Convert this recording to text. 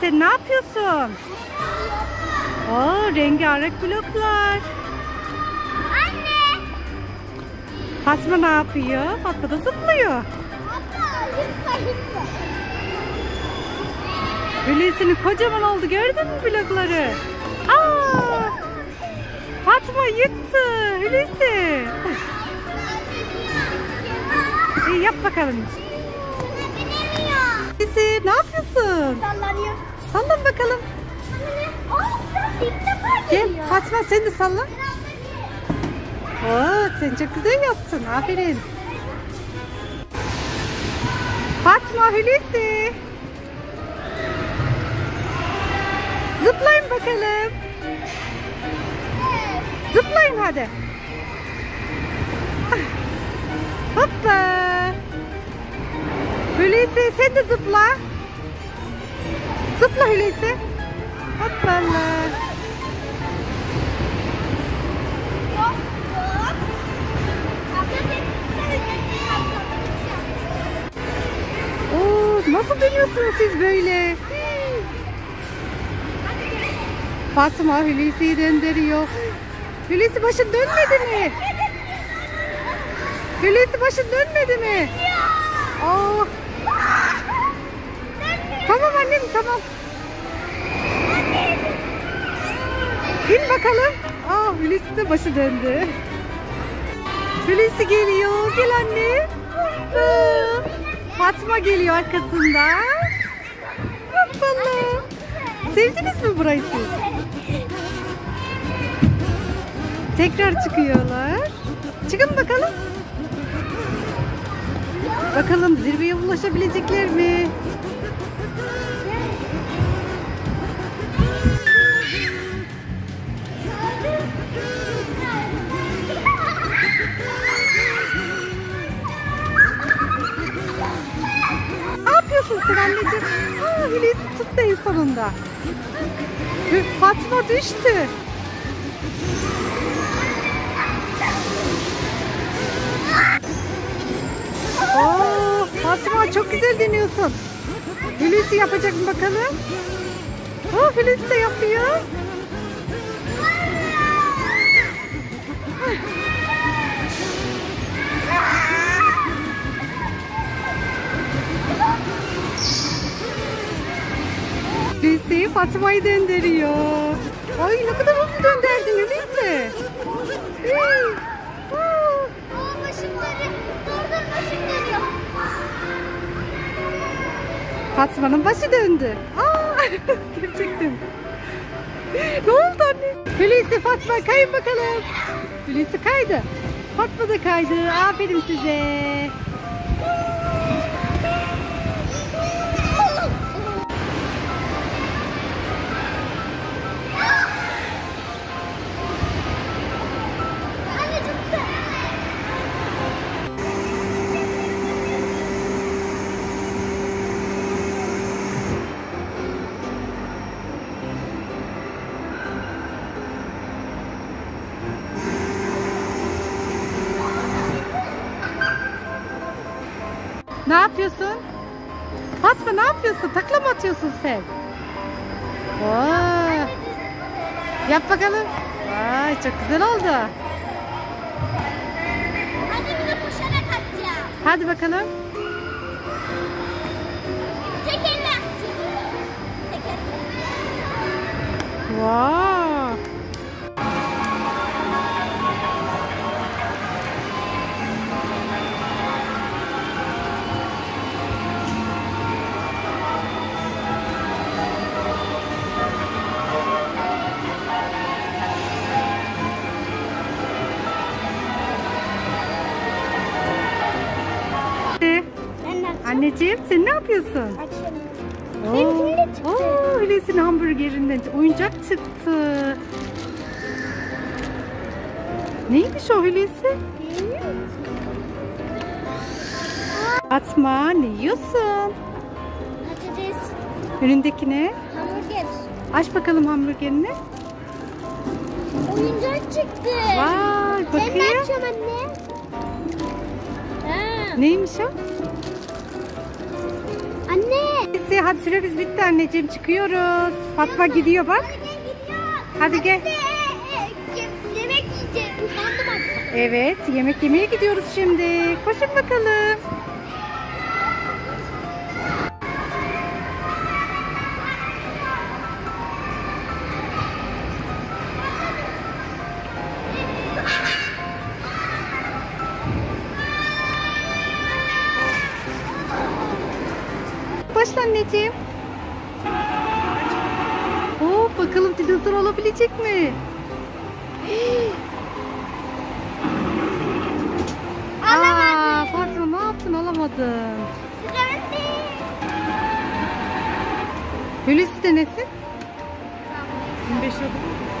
Hulusi ne yapıyorsun? Oo rengarenk bloklar. Anne. Fatma ne yapıyor? Fatma da zıplıyor. Hulusi'nin kocaman oldu gördün mü blokları? Aa! Fatma yıktı Hulusi. İyi yap bakalım. Hulusi ne yapıyorsun? Sallanıyor. Sallan bakalım. Gel. Fatma sen de sallan. Oo, sen çok güzel yaptın. Aferin. Fatma Hulusi. Zıplayın bakalım. Zıplayın hadi. Hoppa. Hulusi sen de zıpla. Zıpla Hulusi. Hoppala. Oo, nasıl dönüyorsunuz siz böyle? Fatma Hulusi'yi döndürüyor. Hulusi başın dönmedi mi? Hulusi başın dönmedi mi? Aa, tamam annem tamam. İn bakalım. Aa, Hulusi de başı döndü. Hulusi geliyor. Gel anne. Fatma geliyor arkasında. Hoppala. Sevdiniz mi burayı siz? Tekrar çıkıyorlar. Çıkın bakalım. Bakalım zirveye ulaşabilecekler mi? Sen anneciğim? Aa, Hulusi tuttu en sonunda. Fatma düştü. Oo, Fatma çok güzel deniyorsun. Hulusi yapacak mı bakalım? Oh, Hulusi de yapıyor. Hulusi Fatma'yı döndürüyor. Ay ne kadar hızlı döndürdün Hulusi. Fatma'nın başı döndü. Aa, gerçekten. ne oldu anne? Hulusi Fatma kayın bakalım. Hulusi kaydı. Fatma da kaydı. Aferin size. Ne yapıyorsun? Fatma ne yapıyorsun? Takla mı atıyorsun sen? Oo. Yap bakalım. Vay çok güzel oldu. Anne bir de koşarak atacağım. Hadi bakalım. Tek elle atacağım. Tek elle. Wow. Anneciğim sen ne yapıyorsun? Açıyorum. Oo, de çıktı. Oo, hamburgerinden oyuncak çıktı. Neymiş o Hulusi? Fatma ne yiyorsun? Patates, Önündeki ne? hamburger. Aç bakalım hamburgerini. Oyuncak çıktı. Vay Ben de bakayım. anne. Ha. Neymiş o? Hulusi hadi süremiz bitti anneciğim çıkıyoruz. Fatma gidiyor bak. Hadi gel. Hadi. Hadi, e, e, yemek yiyeceğim. Evet yemek yemeye gidiyoruz şimdi. Koşun bakalım. Anneciğim. Oo, bakalım dinozor olabilecek mi? Hii. Aa, Fatma ne yaptın alamadın. Hulusi denesin. 25 oldu.